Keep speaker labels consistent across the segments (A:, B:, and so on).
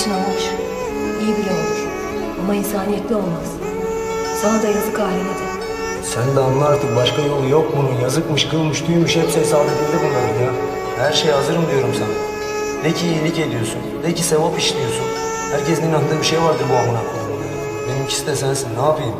A: için almış. İyi bile olur. Ama insaniyetli olmaz. Sana da yazık haline de.
B: Sen de anla artık başka yolu yok bunun. Yazıkmış, kılmış, tüymüş hepsi hesap edildi bunların ya. Her şeye hazırım diyorum sana. De ki iyilik ediyorsun. De ki sevap işliyorsun. Herkesin inandığı bir şey vardır bu amına koyduğum. Benimkisi de sensin. Ne yapayım?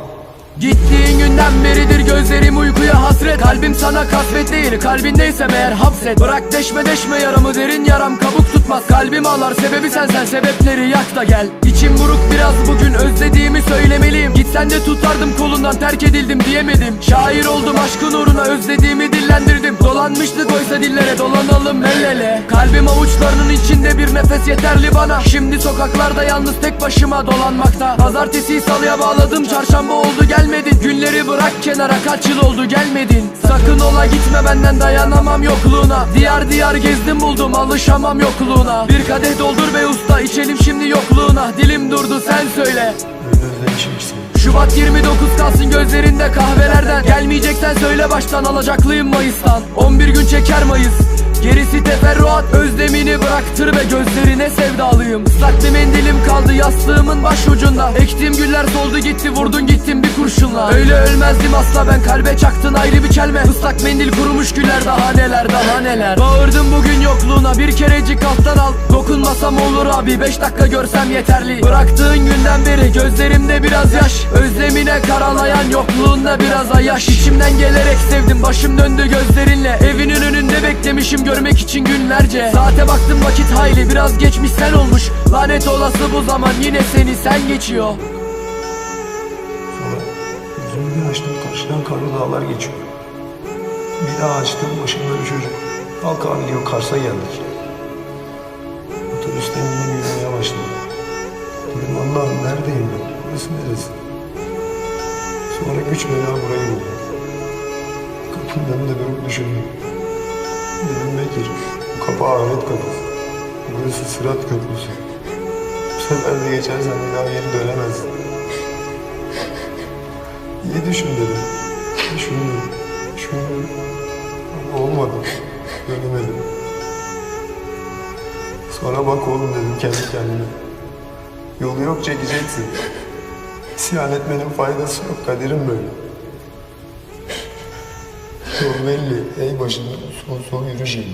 C: Gittiğin günden beridir gözlerim uykuya hasret. Kalbim sana kasvet değil kalbindeysem eğer hapset. Bırak deşme deşme yaramı derin yaram kabuk tutmaz. Kalbim ağlar sebebi sensen. Sebepleri yak da gel İçim buruk biraz bugün özlediğimi söylemeliyim. Gitsen de tutardım kolundan terk edildim diyemedim. Şair oldum aşkın uğruna özlediğimi dillendirdim. Dolanmıştık oysa dillere dolanalım el ele. Kalbim avuçlarının içinde bir nefes yeterli bana. Şimdi sokaklarda yalnız tek başıma dolanmakta. Pazartesi salıya bağladım çarşamba oldu gelmedin. Günleri bırak kenara kaç yıl oldu gelmedin Sakın ola gitme benden dayanamam yokluğuna. Diyar diyar gezdim buldum alışamam yokluğuna. Bir kadeh doldur be usta içelim şimdi yokluğuna. Dilim durdu sen söyle. Şubat 29 kalsın gözlerinde kahvelerden. Gelmeyeceksen söyle baştan alacaklıyım Mayıs'tan. 11 gün çeker Mayıs Gerisi teferruat özlemini bıraktır ve gözlerine sevdalıyım. Islak bir mendilim kaldı yastığımın başucunda. Ektiğim güller soldu gitti vurdun gittin bir kurşunla. Öyle ölmezdim asla ben kalbe çaktın ayrı bir kelme Islak mendil kurumuş güller daha neler daha neler. Bağırdım bugün yokluğuna bir kerecik alttan al. Dokunmasam olur abi beş dakika görsem yeterli. Bıraktığın günden beri gözlerimde biraz yaş. Özlemine karalayan yokluğunda biraz ayaş. İçimden gelerek sevdim başım döndü gözlerinle. Evinin önünde beklemişim görmek için günlerce Saate baktım vakit hayli biraz geçmiş sen olmuş Lanet olası bu zaman yine seni sen geçiyor
B: Sonra yüzümü bir açtım karşıdan karlı dağlar geçiyor. Bir daha açtım başımda bir çocuk. Kalk abi diyor Kars'a geldik. Otobüsten yine yürümeye başladım. Dedim Allah'ım neredeyim ben? Burası neresi? Sonra güç bela burayı buldum. Kapının önünde durup düşündüm. Bekir, bu kapı ahiret kapısı. Burası sırat köprüsü. Bu sefer de geçersen bir daha geri dönemezsin. İyi düşün dedim. Düşündüm. Düşündüm. Ama olmadı. Dönemedim. Sonra bak oğlum dedim kendi kendime. Yolu yok çekeceksin. İsyan etmenin faydası yok. Kaderim böyle. Yol belli. Ey başında son son yürü şimdi.